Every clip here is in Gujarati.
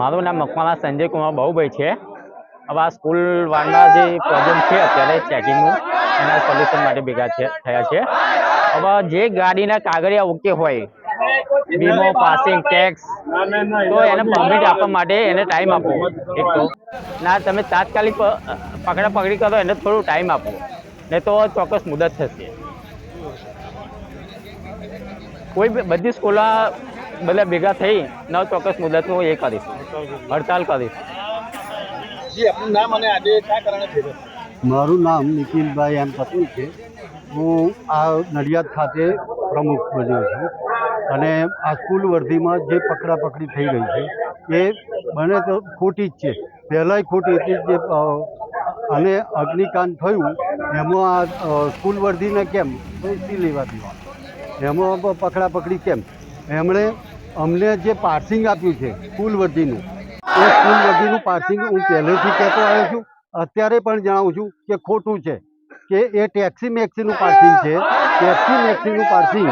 મારું નામ મકવાણા સંજય કુમાર બાહુભાઈ છે. હવે આ સ્કૂલ વાળના જે પ્રોબ્લેમ છે, અત્યારે ચેકિંગનું એના સોલ્યુશન માટે ભેગા થયા છે. હવે જે ગાડીના કાગળિયા ઓકે હોય વીમો પાસિંગ ટેક્સ તો એને પરમિટ આપવા માટે એને ટાઈમ આપો. એક તો. ના, તમે તાત્કાલિક પકડા, પકડી કરો, એને થોડું ટાઈમ આપો. નહીં તો ચોક્કસ મુદત થશે. કોઈ બધી સ્કૂલો બધા ભેગા થઈ નવ ચોક્કસ મુદતનું એ કરીશ. હડતાલ કરીશ. નામ અને આજે કયા કારણે ભેગા મારું નામ નિખિલભાઈ એમ પટેલ છે. હું આ નડિયાદ ખાતે પ્રમુખ બન્યો છું. અને આ સ્કૂલ વર્ધીમાં જે પકડા પકડી થઈ રહી છે એ બને તો ખોટી જ છે. પહેલાંય ખોટી હતી જે અને અગ્નિકાંડ થયું એમાં આ સ્કૂલ વર્ધીને કેમ? લેવા દેવા એમાં પ- પકડા પકડી કેમ? એમણે અમને જે પાર્સિંગ આપ્યું છે સ્કૂલ વર્ધીનું એ સ્કૂલ વર્ધીનું પાર્સિંગ હું પહેલેથી કહેતો આવ્યો છું. અત્યારે પણ જણાવું છું કે ખોટું છે કે એ ટેક્સી મેક્સીનું પાર્સિંગ છે. ટેક્સી મેક્સીનું પાર્સિંગ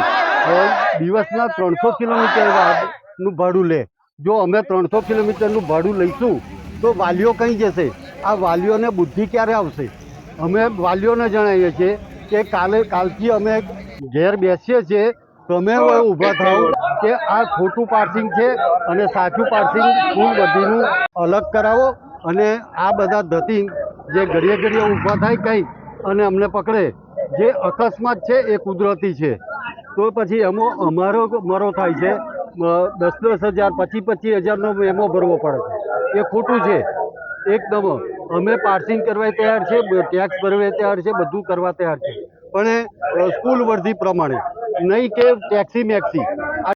દિવસના ત્રણસો કિલોમીટરનું ભાડું લે. જો અમે ત્રણસો કિલોમીટરનું ભાડું લઈશું, તો વાલીઓ કંઈ જશે? આ વાલીઓને બુદ્ધિ ક્યારે આવશે? અમે વાલીઓને જણાવીએ છીએ કે કાલે, કાલથી અમે ઘેર બેસીએ છીએ. તમે ઊભા થાઓ. કે આ ખોટું પાર્સિંગ છે અને સાચું પાર્સિંગ સ્કૂલ બધીનું અલગ કરાવો અને આ બધા ધતિંગ જે ઘડીએ ઘડીએ ઊભા થાય કંઈ અને અમને પકડે, જે અકસ્માત છે એ કુદરતી છે. તો પછી એમાં અમારો મરો થાય છે. દસ દસ હજાર પચીસ પચીસ હજારનો મેમો ભરવો પડે છે. એ ખોટું છે. એકદમ અમે પાર્સિંગ કરવા તૈયાર છે ટેક્સ ભરવા તૈયાર છે, બધું કરવા તૈયાર છે. પણ સ્કૂલ વર્ધી પ્રમાણે. નહીં કે ટેક્સી મેક્સી.